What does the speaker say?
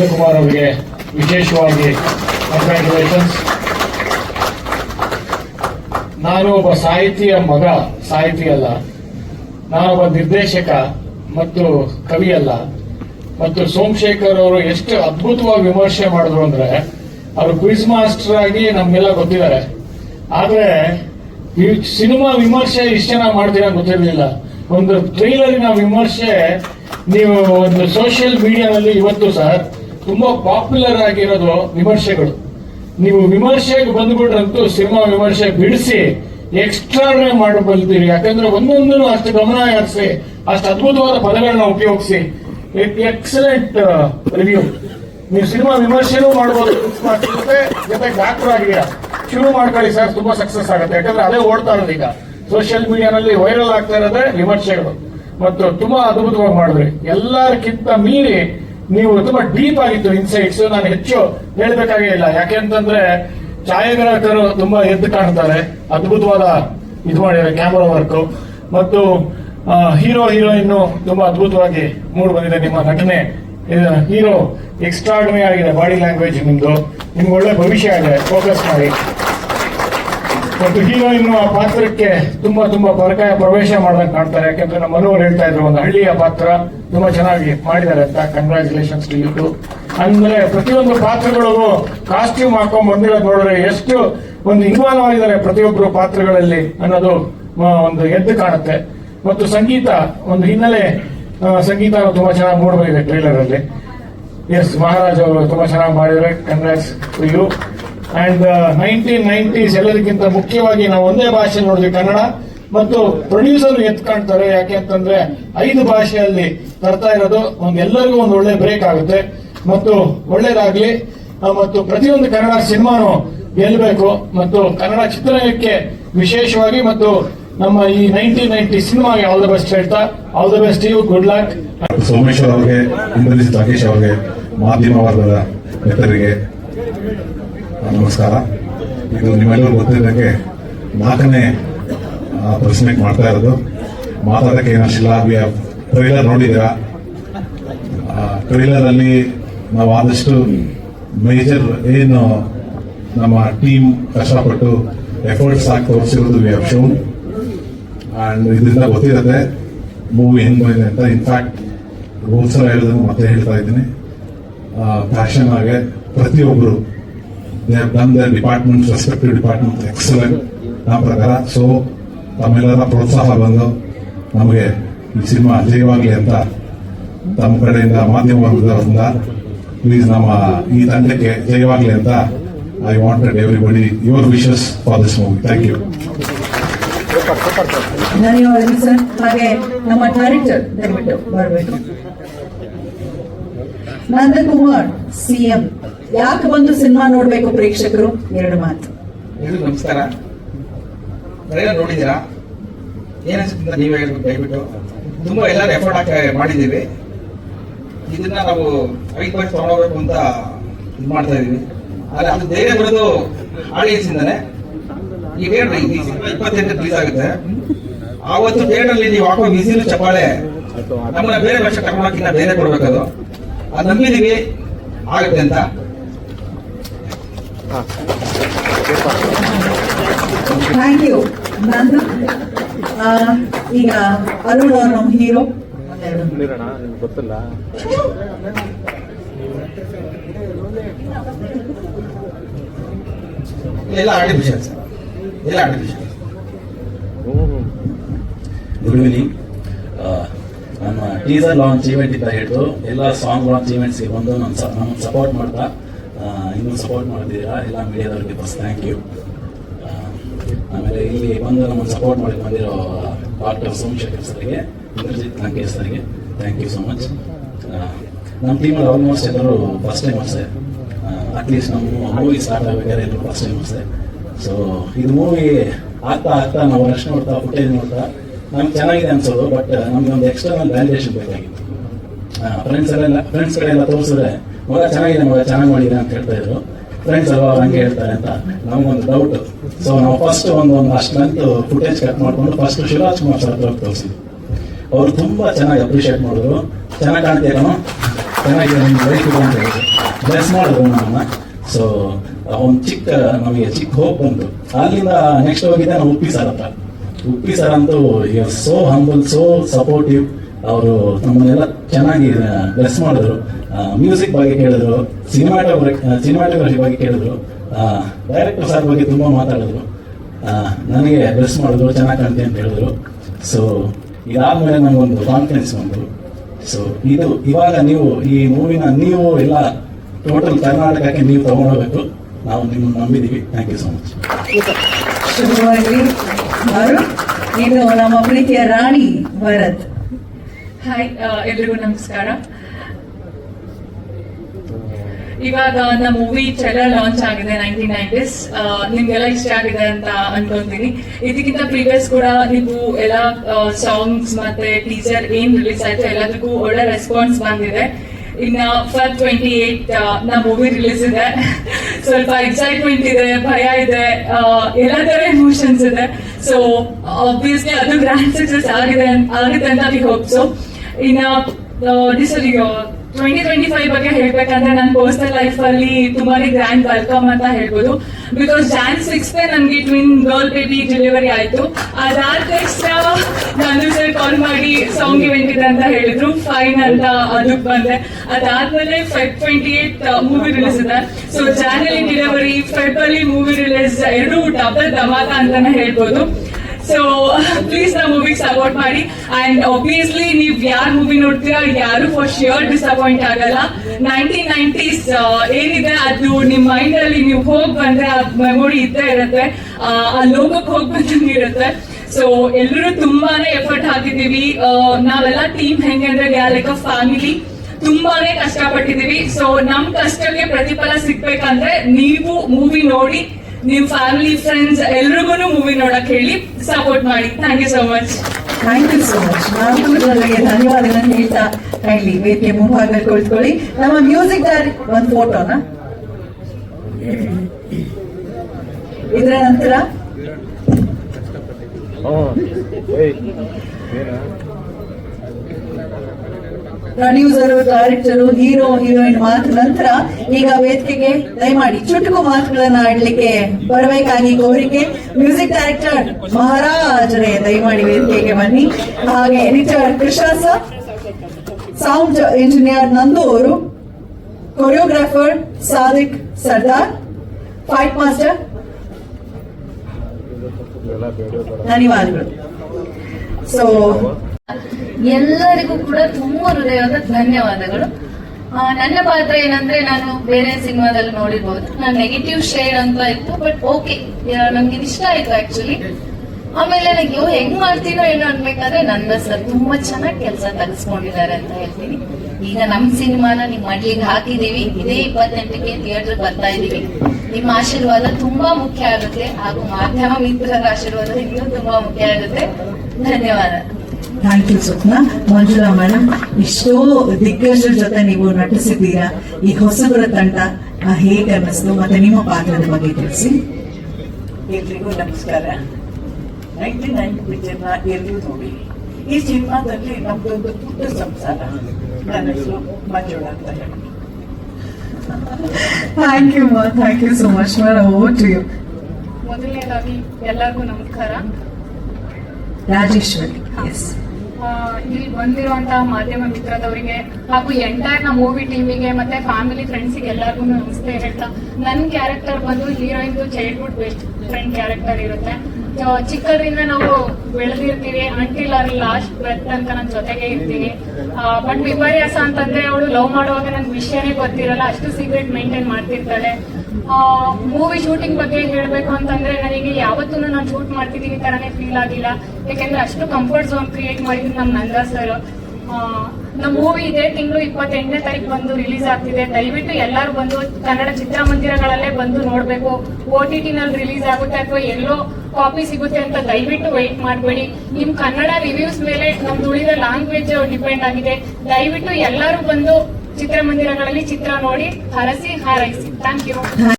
ನಂದಕುಮಾರ್ ಅವರಿಗೆ ವಿಶೇಷವಾಗಿ ಕಂಗ್ರ್ಯಾಚುಲೇಷನ್ಸ್ ನಾನು ಒಬ್ಬ ಸಾಹಿತಿಯ ಮಗ, ಸಾಹಿತಿ ಅಲ್ಲ. ನಾನೊಬ್ಬ ನಿರ್ದೇಶಕ ಮತ್ತು ಕವಿ ಅಲ್ಲ. ಮತ್ತು ಸೋಮಶೇಖರ್ ಅವರು ಎಷ್ಟು ಅದ್ಭುತವಾಗಿ ವಿಮರ್ಶೆ ಮಾಡಿದ್ರು ಅಂದ್ರೆ, ಅವರು ಕ್ವಿಜ್ ಮಾಸ್ಟರ್ ಆಗಿ ನಮ್ಗೆಲ್ಲ ಗೊತ್ತಿದ್ದಾರೆ. ಆದ್ರೆ ಸಿನಿಮಾ ವಿಮರ್ಶೆ ಇಷ್ಟ ಜನ ಮಾಡ್ತೀರಾ ಗೊತ್ತಿರಲಿಲ್ಲ. ಒಂದು ಟ್ರೈಲರಿನ ವಿಮರ್ಶೆ ನೀವು ಒಂದು ಸೋಷಿಯಲ್ ಮೀಡಿಯಾದಲ್ಲಿ ಇವತ್ತು ಸರ್ ತುಂಬಾ ಪಾಪ್ಯುಲರ್ ಆಗಿರೋದು ವಿಮರ್ಶೆಗಳು. ನೀವು ವಿಮರ್ಶೆಗೆ ಬಂದ್ಬಿಟ್ರಂತೂ ಸಿನಿಮಾ ವಿಮರ್ಶೆ ಬಿಡಿಸಿ ಎಕ್ಸ್ಟ್ರಾಡನೆ ಮಾಡಬಲ್ತೀರಿ ಯಾಕಂದ್ರೆ ಒಂದೊಂದನ್ನು ಅಷ್ಟು ಗಮನ ಹರಿಸಿ, ಅಷ್ಟು ಅದ್ಭುತವಾದ ಪದಗಳನ್ನ ಉಪಯೋಗಿಸಿ ಎಕ್ಸಲೆಂಟ್ ರಿವ್ಯೂ ನೀವು ಸಿನಿಮಾ ವಿಮರ್ಶೆನೂ ಮಾಡ್ಬೋದು ಜೊತೆ ಜೊತೆ ಡಾಕ್ಟರ್ ಆಗಿದೆಯಾ ಶುರು ಮಾಡ್ಕೊಳ್ಳಿ ಸರ್, ತುಂಬಾ ಸಕ್ಸಸ್ ಆಗುತ್ತೆ. ಯಾಕಂದ್ರೆ ಅದೇ ಓಡ್ತಾ ಇರೋದು ಈಗ. ಸೋಷಿಯಲ್ ಮೀಡಿಯಾನಲ್ಲಿ ವೈರಲ್ ಆಗ್ತಾ ಇರೋದೇ ವಿಮರ್ಶೆಗಳು. ಮತ್ತು ತುಂಬಾ ಅದ್ಭುತವಾಗಿ ಮಾಡಿದ್ರಿ. ಎಲ್ಲರಿಗಿಂತ ಮೀರಿ ನೀವು ತುಂಬಾ ಡೀಪ್ ಆಗಿತ್ತು ಇನ್ಸೈಟ್ಸ್ ನಾನು ಹೆಚ್ಚು ಹೇಳಬೇಕಾಗೇ ಇಲ್ಲ. ಯಾಕೆಂತಂದ್ರೆ ಛಾಯಾಗ್ರಾಹಕರು ತುಂಬಾ ಎದ್ದು ಕಾಣ್ತಾರೆ. ಅದ್ಭುತವಾದ ಇದು ಮಾಡಿದ್ದಾರೆ ಕ್ಯಾಮರಾ ವರ್ಕ್ ಮತ್ತು ಹೀರೋ ಹೀರೋಯಿನ್ ತುಂಬಾ ಅದ್ಭುತವಾಗಿ ಮೂಡ್ ಬಂದಿದೆ. ನಿಮ್ಮ ನಟನೆ ಹೀರೋ ಎಕ್ಸ್ಟ್ರಾರ್ಡನರಿ ಆಗಿದೆ. ಬಾಡಿ ಲ್ಯಾಂಗ್ವೇಜ್ ನಿಮ್ದು. ನಿಮ್ಗೆ ಒಳ್ಳೆ ಭವಿಷ್ಯ ಇದೆ. ಫೋಕಸ್ ಮಾಡಿ. ಮತ್ತು ಆ ಪಾತ್ರಕ್ಕೆ ತುಂಬಾ ತುಂಬಾ ಪರಕಾಯ ಪ್ರವೇಶ ಮಾಡ್ದಂಗೆ ಕಾಣ್ತಾರೆ. ಯಾಕಂದ್ರೆ ನಮ್ಮ ಮನೋರು ಹೇಳ್ತಾ ಇದ್ರು, ಒಂದು ಹಳ್ಳಿಯ ಪಾತ್ರ ತುಂಬಾ ಚೆನ್ನಾಗಿ ಮಾಡಿದ್ದಾರೆ ಅಂತ. ಕಂಗ್ರಾಚುಲೇಷನ್ಸ್ ಟು ಅಂದ್ರೆ ಪ್ರತಿಯೊಂದು ಪಾತ್ರಗಳಿಗೂ ಕಾಸ್ಟ್ಯೂಮ್ ಹಾಕೊಂಡ್ ಬಂದಿರೋದು ನೋಡಿದ್ರೆ ಎಷ್ಟು ಒಂದು ಇನ್ವಾಲ್ವ್ ಆಗಿದ್ದಾರೆ ಪ್ರತಿಯೊಬ್ಬರು ಪಾತ್ರಗಳಲ್ಲಿ ಅನ್ನೋದು ಒಂದು ಎದ್ದು ಕಾಣುತ್ತೆ. ಮತ್ತು ಸಂಗೀತ, ಒಂದು ಹಿನ್ನೆಲೆ ಸಂಗೀತ ತುಂಬಾ ಚೆನ್ನಾಗಿ ಮೂಡ್ ಟ್ರೈಲರ್ ಅಲ್ಲಿ. ಎಸ್ ಮಹಾರಾಜ್ ಅವರು ತುಂಬಾ ಚೆನ್ನಾಗಿ ಮಾಡಿದ್ದಾರೆ. Congrats to you and nineteen nineties ಎಲ್ಲರಿಗಿಂತ ಮುಖ್ಯವಾಗಿ ನಾವು ಒಂದೇ ಭಾಷೆ ನೋಡಿದ್ವಿ ಕನ್ನಡ. ಮತ್ತು ಪ್ರೊಡ್ಯೂಸರ್ ಎತ್ ಕಾಣ್ತಾರೆ, ಯಾಕೆ ಅಂತಂದ್ರೆ ಐದು ಭಾಷೆಯಲ್ಲಿ ತರ್ತಾ ಇರೋದು ಒಂದು ಎಲ್ಲರಿಗೂ ಒಂದು ಒಳ್ಳೆ ಬ್ರೇಕ್ ಆಗುತ್ತೆ. ಮತ್ತು ಒಳ್ಳೇದಾಗ್ಲಿ ಮತ್ತು ಪ್ರತಿಯೊಂದು ಕನ್ನಡ ಸಿನಿಮಾನು ಗೆಲ್ಲಬೇಕು ಮತ್ತು ಕನ್ನಡ ಚಿತ್ರರಂಗಕ್ಕೆ ವಿಶೇಷವಾಗಿ ಮತ್ತು ನಮ್ಮ ಈ ನೈನ್ಟೀನ್ ನೈನ್ಟಿ ಸಿನಿಮಾಗೆ ಆಲ್ ದ ಬೆಸ್ಟ್ ಹೇಳ್ತಾ all the best you good luck Someshwar ಅವರಿಗೆ, ಇಂದ್ರಜಿತ್ ಅವರಿಗೆ, ಮಾಧ್ಯಮ ವರ್ಗದ ಮಿತ್ರರಿಗೆ. ನಮಸ್ಕಾರ. ಇದು ನಿಮ್ಮೆಲ್ಲರೂ ಗೊತ್ತಿದ್ದಂಗೆ ನಾಲ್ಕನೇ ಪ್ರಶ್ನೆ ಮಾಡ್ತಾ ಇರೋದು. ಮಾತಾಡೋಕ್ಕೆ ಏನೋ ಶಿಲಾಭಿಯ ಟ್ರೈಲರ್ ನೋಡಿದ್ದೀರಾ? ಟ್ರೈಲರಲ್ಲಿ ನಾವು ಆದಷ್ಟು ಮೇಜರ್ ಏನು ನಮ್ಮ ಟೀಮ್ ಕಷ್ಟಪಟ್ಟು ಎಫರ್ಟ್ಸ್ ಹಾಕಿ ತೋರಿಸಿರೋದು ವಿ ಹ್ಯಾವ್ ಶೋನ್ ಆ್ಯಂಡ್ ಇದರಿಂದ ಗೊತ್ತಿರುತ್ತೆ ಮೂವಿ ಹೆಂಗೆ ಬಂದಿದೆ ಅಂತ. ಇನ್ಫ್ಯಾಕ್ಟ್ ರೂಲ್ಸ್ ಹೇಳೋದನ್ನು ಮತ್ತೆ ಹೇಳ್ತಾ ಇದ್ದೀನಿ. ಪ್ಯಾಷನ್ ಆಗಿ ಪ್ರತಿಯೊಬ್ಬರು they have done their department respective department excellent ನಮ್ಮ ಪ್ರಕಾರ ಸೊ ತಮ್ಮೆಲ್ಲರ ಪ್ರೋತ್ಸಾಹ ಬಂದು ನಮಗೆ ಈ ಸಿನಿಮಾ ಜಯವಾಗಲಿ ಅಂತ ತಮ್ಮ ಕಡೆಯಿಂದ ಮಾಧ್ಯಮ ವರ್ಗದಿಂದ ಪ್ಲೀಸ್ ನಮ್ಮ ಈ ತಂಡಕ್ಕೆ ಜಯವಾಗಲಿ ಅಂತ I wanted everybody your wishes for this movie thank you ಧನ್ಯವಾದಗಳು ಸರ್. ನಮ್ಮ ಡೈರೆಕ್ಟರ್ ದಯವಿಟ್ಟು ಬರಬೇಕು. ನಂದಕುಮಾರ್ ಸಿಎಂ ಯಾಕೆ ಬಂದು ಸಿನಿಮಾ ನೋಡ್ಬೇಕು ಪ್ರೇಕ್ಷಕರು? ಎರಡು ಮಾತು. ಎಲ್ರಿಗೂ ನಮಸ್ಕಾರ. ಟ್ರೈಲರ್ ನೋಡಿದ್ದೀರಾ? ಏನಿಸುತ್ತೆ ನೀವೇ ಹೇಳ್ಬೇಕು, ದಯವಿಟ್ಟು. ತುಂಬಾ ಎಲ್ಲರೂ ಎಫರ್ಟ್ ಹಾಕಿ ಮಾಡಿದ್ದೀವಿ ಇದನ್ನ ನಾವು ಐದು ಪಾಯಿಂಟ್ ತಗೊಂಡೋಗ್ಬೇಕು ಅಂತ ಇದು ಮಾಡ್ತಾ ಇದೀವಿ ಆದ್ರೆ ಅದು ಧೈರ್ಯ ಬರೋದು ಆಡಿಯನ್ಸ್ ಇಂದಾನೆ ಈಗ ಹೇಳ್ರಿ ಈ ಸಿನಿಮಾ ಇಪ್ಪತ್ತೆಂಟು ರಿಲೀಸ್ ಆಗುತ್ತೆ. ಆವತ್ತು ಅಲ್ಲಿ ನೀವು ಹಾಕೋ ಬಿಸಿಲು ಚಪಾಳೆ ನಮ್ಮನ್ನ ಬೇರೆ ವರ್ಷ ಕರ್ಕೊಂಡೋಗಿನ್ನ ಬೇರೆ ಕೊಡ್ಬೇಕದು ಅದು. ನಂಬಿದೀವಿ ಆಗುತ್ತೆ ಅಂತ. ಥ್ಯಾಂಕ್ ಯು ನಾನು ಆ, ಈಗ ಅರುಣ್ ಅವರು ನಮ್ಮ ಹೀರೋ ಗೊತ್ತಿಲ್ಲ. ಎಲ್ಲ ಆರ್ಟಿಫಿಷಿಯಲ್ ಸರ್ ಎಲ್ಲ ಆರ್ಟಿಫಿಷಿಯಲ್ ಗುಡ್ ಈವ್ನಿಂಗ್ ನಮ್ಮ ಟೀಸರ್ ಲಾಂಚ್ ಈವೆಂಟ್ ಇಂದ ಹಿಡಿದು ಎಲ್ಲ ಸಾಂಗ್ ಲಾಂಚ್ ಈವೆಂಟ್ಸ್ಗೆ ಬಂದು ನಮ್ಮ ನಮ್ಮನ್ನು ಸಪೋರ್ಟ್ ಮಾಡ್ತಾ ಇನ್ನೂ ಸಪೋರ್ಟ್ ಮಾಡಿದ್ದೀರಾ ಎಲ್ಲ ಮೀಡಿಯಾದವ್ರಿಗೆ ಫಸ್ಟ್ ಥ್ಯಾಂಕ್ ಯು ಆಮೇಲೆ ಇಲ್ಲಿ ಬಂದು ನಮ್ಮನ್ನು ಸಪೋರ್ಟ್ ಮಾಡಿ ಬಂದಿರೋ ಡಾಕ್ಟರ್ ಸೋಮಶೇಖರ್ ಸರ್ಗೆ, ಇಂದ್ರಜಿತ್ ಲಂಕೇಶ್ ಸರ್ಗೆ ಥ್ಯಾಂಕ್ ಯು ಸೊ ಮಚ್ ನಮ್ಮ ಟೀಮಲ್ಲಿ ಆಲ್ಮೋಸ್ಟ್ ಎಲ್ಲರೂ ಫಸ್ಟ್ ಟೈಮ್ ಅಷ್ಟೇ. ಅಟ್ಲೀಸ್ಟ್ ನಮ್ಮ ಮೂವಿ ಸ್ಟಾರ್ಟ್ ಆಗಬೇಕಾದ್ರೆ ಎಲ್ಲರೂ ಫಸ್ಟ್ ಟೈಮ್ ಅಷ್ಟೇ. ಸೊ ಇದು ಮೂವಿ ಆಗ್ತಾ ಆಗ್ತಾ ನಾವು ರಶ್ ನೋಡ್ತಾ ಫುಟೇಜ್ ನೋಡ್ತಾ, ನಮ್ಗೆ ಚೆನ್ನಾಗಿದೆ ಅನ್ಸೋದು ಬಟ್ ನಮ್ಗೆ ಒಂದು ಎಕ್ಸ್ಟರ್ನಲ್ ವ್ಯಾಲ್ಯೂಯೇಷನ್ ಬೇಕಾಗಿತ್ತು. ಫ್ರೆಂಡ್ಸ್ ಎಲ್ಲ ಫ್ರೆಂಡ್ಸ್ ಕಡೆ ಎಲ್ಲ ತೋರಿಸಿದ್ರೆ ಮಗ ಚೆನ್ನಾಗಿದೆ ಮಗ, ಚೆನ್ನಾಗಿ ಮಾಡಿದೆ ಅಂತ ಹೇಳ್ತಾ ಇದ್ರು. ಫ್ರೆಂಡ್ಸ್ ಅಲ್ವಾ, ಹಂಗೆ ಹೇಳ್ತಾರೆ ಅಂತ. ನಮಗೊಂದು ಡೌಟ್ ಸೊ ನಾವು ಫಸ್ಟ್ ಒಂದು ಒಂದು ಅಷ್ಟು ಲೆಂತ್ ಫುಟೇಜ್ ಕಟ್ ಮಾಡ್ಕೊಂಡು ಫಸ್ಟ್ ಶಿವರಾಜ್ ಕುಮಾರ್ ಸರ್ ಹತ್ರ ತೋರಿಸಿದ್ವಿ. ಅವ್ರು ತುಂಬಾ ಚೆನ್ನಾಗಿ ಅಪ್ರಿಷಿಯೇಟ್ ಮಾಡಿದ್ರು. ಚೆನ್ನಾಗಿ ಕಾಣ್ತೀಯ ನಾನು ಚೆನ್ನಾಗಿ ನಿಮ್ಮ ಲೈಫ್ ಅಂತ ಹೇಳಿದ್ರು ಬ್ಲೆಸ್ ಮಾಡಿದ್ರು ನಮ್ಮನ್ನ. ಸೊ ಒಂದು ಚಿಕ್ಕ, ನಮಗೆ ಚಿಕ್ಕ ಹೋಪ್ ಬಂತು. ಅಲ್ಲಿಂದ ನೆಕ್ಸ್ಟ್ ಹೋಗಿದ್ದೆ ನಾವು ಉಪ್ಪಿ ಸರ್ ಹತ್ರ. ಉಪ್ಪಿ ಸರ್ ಅಂತೂ ಸೋ ಹಂಬಲ್ ಸೋ ಸಪೋರ್ಟಿವ್ ಅವರು ನಮ್ಮನ್ನೆಲ್ಲ ಚೆನ್ನಾಗಿ ಬ್ಲೆಸ್ ಮಾಡಿದ್ರು. ಮ್ಯೂಸಿಕ್ ಬಗ್ಗೆ ಕೇಳಿದ್ರು ಸಿನಿಮಾಟೋಗ್ರಫಿ ಸಿನಿಮಾಟೋಗ್ರಫಿ ಬಗ್ಗೆ ಕೇಳಿದ್ರು. ಡೈರೆಕ್ಟರ್ ಸರ್ ಬಗ್ಗೆ ತುಂಬ ಮಾತಾಡಿದ್ರು. ನನಗೆ ಬ್ಲೆಸ್ ಮಾಡಿದ್ರು, ಚೆನ್ನಾಗಿ ಕಾಣ್ತೀನಿ ಅಂತ ಹೇಳಿದ್ರು. ಸೊ ಇದಾದ್ಮೇಲೆ ನಮಗೊಂದು ಕಾನ್ಫಿಡೆನ್ಸ್ ಬಂದರು ಸೊ ಇದು ಇವಾಗ ನೀವು ಈ ಮೂವಿನ ನೀವು ಎಲ್ಲ ಟೋಟಲ್ ಕರ್ನಾಟಕಕ್ಕೆ ನೀವು ತಗೊಂಡೋಗ್ಬೇಕು. ನಾವು ನಿಮ್ಮನ್ನು ನಂಬಿದ್ದೀವಿ ಥ್ಯಾಂಕ್ ಯು ಸೊ ಮಚ್ ಇನ್ನು ನಮ್ಮ ಪ್ರೀತಿಯ ರಾಣಿ ಭರತ್. ಹಾಯ್ ಎಲ್ರಿಗೂ ನಮಸ್ಕಾರ. ಇವಾಗ ನಮ್ಮ ಮೂವಿ ಟ್ರೈಲರ್ ಲಾಂಚ್ ಆಗಿದೆ ನೈನ್ಟೀನ್ ನೈನ್ಟೀಸ್ ನಿಮ್ಗೆಲ್ಲ ಇಷ್ಟ ಆಗಿದೆ ಅಂತ ಅನ್ಕೊಂತೀನಿ. ಇದಕ್ಕಿಂತ ಪ್ರೀವಿಯಸ್ ಕೂಡ ನೀವು ಎಲ್ಲ ಸಾಂಗ್ಸ್ ಮತ್ತೆ ಟೀಸರ್ ಏನ್ ರಿಲೀಸ್ ಆಯ್ತು ಎಲ್ಲದಕ್ಕೂ ಒಳ್ಳೆ ರೆಸ್ಪಾನ್ಸ್ ಬಂದಿದೆ. ಇನ್ನ ಫರ್ ಟ್ವೆಂಟಿ ಏಟ್ ನಮ್ಮ ಮೂವಿ ರಿಲೀಸ್ ಇದೆ. ಸ್ವಲ್ಪ ಎಕ್ಸೈಟ್ಮೆಂಟ್ ಇದೆ, ಭಯ ಇದೆ ಎಲ್ಲ ತರ ಎಮೋಷನ್ಸ್ ಇದೆ. ಸೊ ಆಬ್ವಿಯಸ್ಲಿ ಅದು ಗ್ರ್ಯಾಂಡ್ ಸಕ್ಸಸ್ ಆಗಿದೆ ಆಗುತ್ತೆ ಅಂತ ಹೋಪ್ ಸೊ ಇನ್ನ ಟ್ವೆಂಟಿ ಟ್ವೆಂಟಿ ಫೈವ್ ಬಗ್ಗೆ ಹೇಳ್ಬೇಕಂದ್ರೆ ನನ್ನ ಪರ್ಸನಲ್ ಲೈಫ್ ಅಲ್ಲಿ ತುಂಬಾನೇ ಗ್ರ್ಯಾಂಡ್ ವೆಲ್ಕಮ್ ಅಂತ ಹೇಳ್ಬೋದು. ಬಿಕಾಸ್ ಜಾನ್ ಸಿಕ್ಸ್ ನನ್ಗೆ ಟ್ವಿನ್ ಗರ್ಲ್ ಬೇಬಿ ಡೆಲಿವರಿ ಆಯ್ತು. ಅದಾದ ತಕ್ಷಣ ನಾನು ಸರ್ ಕಾಲ್ ಮಾಡಿ ಸಾಂಗ್ ಇವೆಂಟ್ ಇದೆ ಅಂತ ಹೇಳಿದ್ರು. ಫೈನ್ ಅಂತ ಅದಕ್ಕೆ ಬಂದೆ. ಅದಾದ್ಮೇಲೆ Feb twenty eight movie release ಇದೆ. ಸೊ ಜಾನಲ್ಲಿ ಡೆಲಿವರಿ ಫೆಬ್ ಅಲ್ಲಿ ಮೂವಿ ರಿಲೀಸ್ ಎರಡು ಡಬಲ್ ಧಮಾಕ ಅಂತಾನೆ ಹೇಳ್ಬೋದು. ಸೊ ಪ್ಲೀಸ್ ನಮ್ಮ ಮೂವಿಗೆ ಸಪೋರ್ಟ್ ಮಾಡಿ. ಅಂಡ್ ಆಬ್ವಿಯಸ್ಲಿ ನೀವು ಯಾರು ಮೂವಿ ನೋಡ್ತೀರಾ ಯಾರು ಫಾರ್ ಶ್ಯೂರ್ ಡಿಸಪಾಯಿಂಟ್ ಆಗಲ್ಲ. ನೈನ್ಟೀನ್ ನೈನ್ಟೀಸ್ ಏನಿದೆ ಅದು ನಿಮ್ಮ ಮೈಂಡ್ ಅಲ್ಲಿ ನೀವು ಹೋಗಿ ಬಂದ್ರೆ ಆ ಮೆಮೊರಿ ಇದ್ದೇ ಇರುತ್ತೆ. ಆ, ಲೋಕಕ್ಕೆ ಹೋಗ್ ಬಂದಂಗೆ ಇರುತ್ತೆ. ಸೊ ಎಲ್ಲರೂ ತುಂಬಾನೇ ಎಫರ್ಟ್ ಹಾಕಿದೀವಿ ನಾವೆಲ್ಲ ಟೀಮ್ ಹೆಂಗೆ ಅಂದ್ರೆ ಲೈಕ್ ಫ್ಯಾಮಿಲಿ ತುಂಬಾನೇ ಕಷ್ಟಪಟ್ಟಿದೀವಿ ಸೊ ನಮ್ ಕಷ್ಟಕ್ಕೆ ಪ್ರತಿಫಲ ಸಿಗ್ಬೇಕಂದ್ರೆ ನೀವು ಮೂವಿ ನೋಡಿ ನಿಮ್ ಫ್ಯಾಮಿಲಿ ಫ್ರೆಂಡ್ಸ್ ಎಲ್ರಿಗೂ ಮೂವಿ ನೋಡಕ್ ಹೇಳಿ ಸಪೋರ್ಟ್ ಮಾಡಿ. Thank you so much thank you so much ನಾನು ಧನ್ಯವಾದಗಳನ್ನು ಹೇಳ್ತಾ ಕೈಲಿ ವೇದಿಕೆ ಮುಂಭಾಗದಲ್ಲಿ ಕುಳಿತುಕೊಳ್ಳಿ. ನಮ್ಮ ಮ್ಯೂಸಿಕ್ ಡೈರೆಕ್ಟ್ ಒಂದು ಫೋಟೋನ ಇದರ ನಂತರ ಪ್ರೊಡ್ಯೂಸರು ಡೈರೆಕ್ಟರು ಹೀರೋ ಹೀರೋಯಿನ್ ಮಾತು ನಂತರ ಈಗ ವೇದಿಕೆಗೆ ದಯಮಾಡಿ ಚುಟುಕು ಮಾತುಗಳನ್ನ ಆಡ್ಲಿಕ್ಕೆ ಬರಬೇಕಾಗಿ ಕೋರಿಕೆ. ಮ್ಯೂಸಿಕ್ ಡೈರೆಕ್ಟರ್ ಮಹಾರಾಜರೇ, ದಯಮಾಡಿ ವೇದಿಕೆಗೆ ಬನ್ನಿ. ಹಾಗೆ editor Krishna sir sound engineer Nandu ಅವರು choreographer Sadiq Sardar fight master ಧನ್ಯವಾದಗಳು. ಸೊ ಎಲ್ಲರಿಗೂ ಕೂಡ ತುಂಬಾ ಹೃದಯವಾದ ಧನ್ಯವಾದಗಳು. ನನ್ನ ಪಾತ್ರ ಏನಂದ್ರೆ ನಾನು ಬೇರೆ ಸಿನಿಮಾದಲ್ಲಿ ನೋಡಿರ್ಬೋದು. ನಾನು ನೆಗೆಟಿವ್ ಶೇಡ್ ಅಂತ ಇತ್ತು ಬಟ್ ಓಕೆ ನಮ್ಗೆ ಇಷ್ಟ ಆಯ್ತು ಆಕ್ಚುಲಿ ಆಮೇಲೆ ನನಗೆ ಯೋ ಹೆಂಗ್ ಮಾಡ್ತೀನೋ ಏನೋ ಅನ್ಬೇಕಾದ್ರೆ ನಂದ ಸರ್ ತುಂಬಾ ಚೆನ್ನಾಗಿ ಕೆಲಸ ತಗ್ಸ್ಕೊಂಡಿದ್ದಾರೆ ಅಂತ ಹೇಳ್ತೀನಿ. ಈಗ ನಮ್ ಸಿನಿಮಾನ ನಿಮ್ ಮಡ್ಲಿಗೆ ಹಾಕಿದೀವಿ. ಇದೇ ಇಪ್ಪತ್ತೆಂಟಕ್ಕೆ ಥಿಯೇಟರ್ ಬರ್ತಾ ಇದೀವಿ. ನಿಮ್ಮ ಆಶೀರ್ವಾದ ತುಂಬಾ ಮುಖ್ಯ ಆಗುತ್ತೆ. ಹಾಗೂ ಮಾಧ್ಯಮ ಮಿತ್ರರ ಆಶೀರ್ವಾದ ಇನ್ನೂ ತುಂಬಾ ಮುಖ್ಯ ಆಗುತ್ತೆ. ಧನ್ಯವಾದ. Thank you Swapna Manjula madam ಎಷ್ಟೋ ದಿಗ್ಗಜರ ಜೊತೆ ನೀವು ನಟಿಸಿದ್ದೀರಾ? ಈ ಹೊಸಬರ ತಂಡ ಆ, ಹೇಗೆ ಅನ್ನಿಸ್ತು? ಮತ್ತೆ ನಿಮ್ಮ ಪಾತ್ರದ ಬಗ್ಗೆ ತಿಳಿಸಿ. ಎಲ್ರಿಗೂ ನಮಸ್ಕಾರ. ನೈನ್ಟೀನ್ ನೈನ್ಟಿ ಪಿಕ್ಚರ್ನ ಎಲ್ಲರೂ ನೋಡಿ. ಈ ಸಿನಿಮಾದಲ್ಲಿ ನಮ್ದೊಂದು ಪುಟ್ಟ ಸಂಸಾರ. ನನ್ನ ಹೆಸರು ಮಂಜುಳಾ ಅಂತ ಹೇಳಿ. Thank you thank you so much over to you ಮೊದಲನೇದಾಗಿ ಎಲ್ಲರಿಗೂ ನಮಸ್ಕಾರ. ರಾಜೇಶ್ವರಿ ಎಸ್ ಇಲ್ಲಿ ಬಂದಿರುವಂತಹ ಮಾಧ್ಯಮ ಮಿತ್ರದವರಿಗೆ ಹಾಗೂ ಎಂಟೈರ್ ನಮ್ಮ ಮೂವಿ ಟೀಮಿಗೆ ಮತ್ತೆ ಫ್ಯಾಮಿಲಿ ಫ್ರೆಂಡ್ಸಿಗೆ ಎಲ್ಲರಿಗೂ ನಮಸ್ತೆ ಹೇಳ್ತಾ ನನ್ನ ಕ್ಯಾರೆಕ್ಟರ್ ಬಂದು heroine childhood best friend character ಇರುತ್ತೆ. ಚಿಕ್ಕದ್ರಿಂದ ನಾವು ಬೆಳೆದಿರ್ತೀವಿ. ಅಂಟಿಲ್ ಅವ್ರ ಲಾಸ್ಟ್ ಬ್ರೆತ್ ತನಕ ನನ್ನ ಜೊತೆಗೆ ಇರ್ತೀನಿ ಬಟ್ ವಿಪರ್ಯಾಸ ಅಂತಂದ್ರೆ ಅವಳು ಲವ್ ಮಾಡುವಾಗ ನನ್ಗೆ ವಿಷಯನೇ ಗೊತ್ತಿರಲ್ಲ. ಅಷ್ಟು ಸೀಕ್ರೆಟ್ ಮೇಂಟೈನ್ ಮಾಡ್ತಿರ್ತಾಳೆ. ಮೂವಿ ಶೂಟಿಂಗ್ ಬಗ್ಗೆ ಹೇಳ್ಬೇಕು ಅಂತಂದ್ರೆ ನನಗೆ ಯಾವತ್ತೂ ನಾನು ಶೂಟ್ ಮಾಡ್ತಿದ್ದೀನಿ ತರನೇ ಫೀಲ್ ಆಗಿಲ್ಲ. ಯಾಕೆಂದ್ರೆ ಅಷ್ಟು ಕಂಫರ್ಟ್ ಝೋನ್ ಕ್ರಿಯೇಟ್ ಮಾಡಿದ್ರು ನಮ್ಮ ನಂದಾ ಸರ್ ನಮ್ಮ ಮೂವಿ ಇದೆ, ತಿಂಗಳು ಇಪ್ಪತ್ತೆಂಟನೇ ತಾರೀಕು ಬಂದು ರಿಲೀಸ್ ಆಗ್ತಿದೆ. ದಯವಿಟ್ಟು ಎಲ್ಲರೂ ಬಂದು ಕನ್ನಡ ಚಿತ್ರಮಂದಿರಗಳಲ್ಲೇ ಬಂದು ನೋಡಬೇಕು. ಓ ಟಿ ಟಿನಲ್ಲಿ ರಿಲೀಸ್ ಆಗುತ್ತೆ ಅಥವಾ ಎಲ್ಲೋ ಕಾಪಿ ಸಿಗುತ್ತೆ ಅಂತ ದಯವಿಟ್ಟು ವೆಯ್ಟ್ ಮಾಡಬೇಡಿ. ನಿಮ್ ಕನ್ನಡ ರಿವ್ಯೂಸ್ ಮೇಲೆ ನಮ್ದು ಉಳಿದ ಲ್ಯಾಂಗ್ವೇಜ್ ಡಿಪೆಂಡ್ ಆಗಿದೆ. ದಯವಿಟ್ಟು ಎಲ್ಲರೂ ಬಂದು ಚಿತ್ರಮಂದಿರಗಳಲ್ಲಿ ಚಿತ್ರ ನೋಡಿ, ಹರಸಿ ಹಾರೈಸಿ. Thank you